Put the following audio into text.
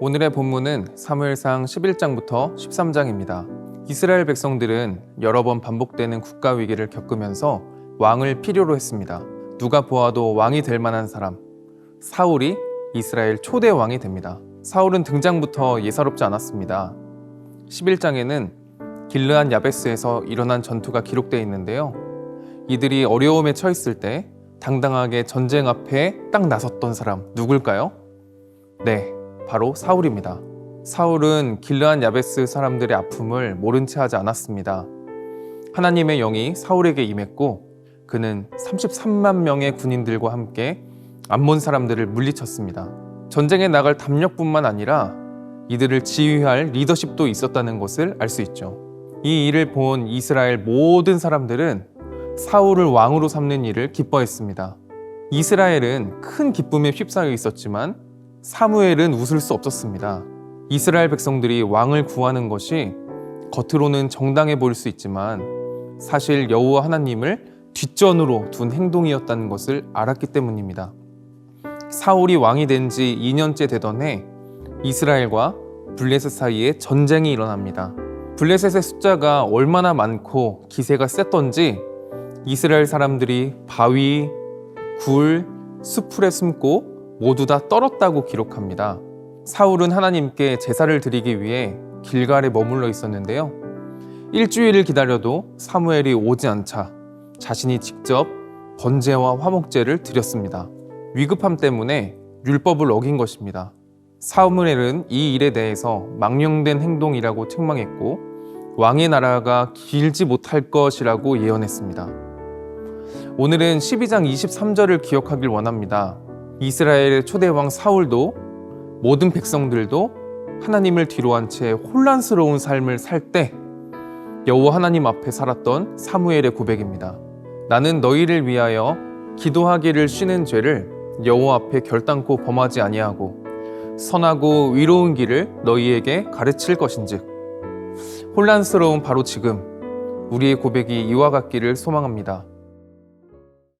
오늘의 본문은 사무엘상 11장부터 13장입니다. 이스라엘 백성들은 여러 번 반복되는 국가 위기를 겪으면서 왕을 필요로 했습니다. 누가 보아도 왕이 될 만한 사람, 사울이 이스라엘 초대 왕이 됩니다. 사울은 등장부터 예사롭지 않았습니다. 11장에는 길르한 야베스에서 일어난 전투가 기록되어 있는데요. 이들이 어려움에 처했을 때 당당하게 전쟁 앞에 딱 나섰던 사람 누굴까요? 네, 바로 사울입니다. 사울은 길르한 야베스 사람들의 아픔을 모른 채 하지 않았습니다. 하나님의 영이 사울에게 임했고 그는 33만 명의 군인들과 함께 암몬 사람들을 물리쳤습니다. 전쟁에 나갈 담력뿐만 아니라 이들을 지휘할 리더십도 있었다는 것을 알 수 있죠. 이 일을 본 이스라엘 모든 사람들은 사울을 왕으로 삼는 일을 기뻐했습니다. 이스라엘은 큰 기쁨에 휩싸여 있었지만 사무엘은 웃을 수 없었습니다. 이스라엘 백성들이 왕을 구하는 것이 겉으로는 정당해 보일 수 있지만 사실 여호와 하나님을 뒷전으로 둔 행동이었다는 것을 알았기 때문입니다. 사울이 왕이 된 지 2년째 되던 해 이스라엘과 블레셋 사이에 전쟁이 일어납니다. 블레셋의 숫자가 얼마나 많고 기세가 셌던지 이스라엘 사람들이 바위, 굴, 수풀에 숨고 모두 다 떨었다고 기록합니다. 사울은 하나님께 제사를 드리기 위해 길갈에 머물러 있었는데요. 일주일을 기다려도 사무엘이 오지 않자 자신이 직접 번제와 화목제를 드렸습니다. 위급함 때문에 율법을 어긴 것입니다. 사무엘은 이 일에 대해서 망령된 행동이라고 책망했고 왕의 나라가 길지 못할 것이라고 예언했습니다. 오늘은 12장 23절을 기억하길 원합니다. 이스라엘의 초대 왕 사울도 모든 백성들도 하나님을 뒤로한 채 혼란스러운 삶을 살 때 여호와 하나님 앞에 살았던 사무엘의 고백입니다. 나는 너희를 위하여 기도하기를 쉬는 죄를 여호와 앞에 결단코 범하지 아니하고 선하고 위로운 길을 너희에게 가르칠 것인즉 혼란스러운 바로 지금 우리의 고백이 이와 같기를 소망합니다.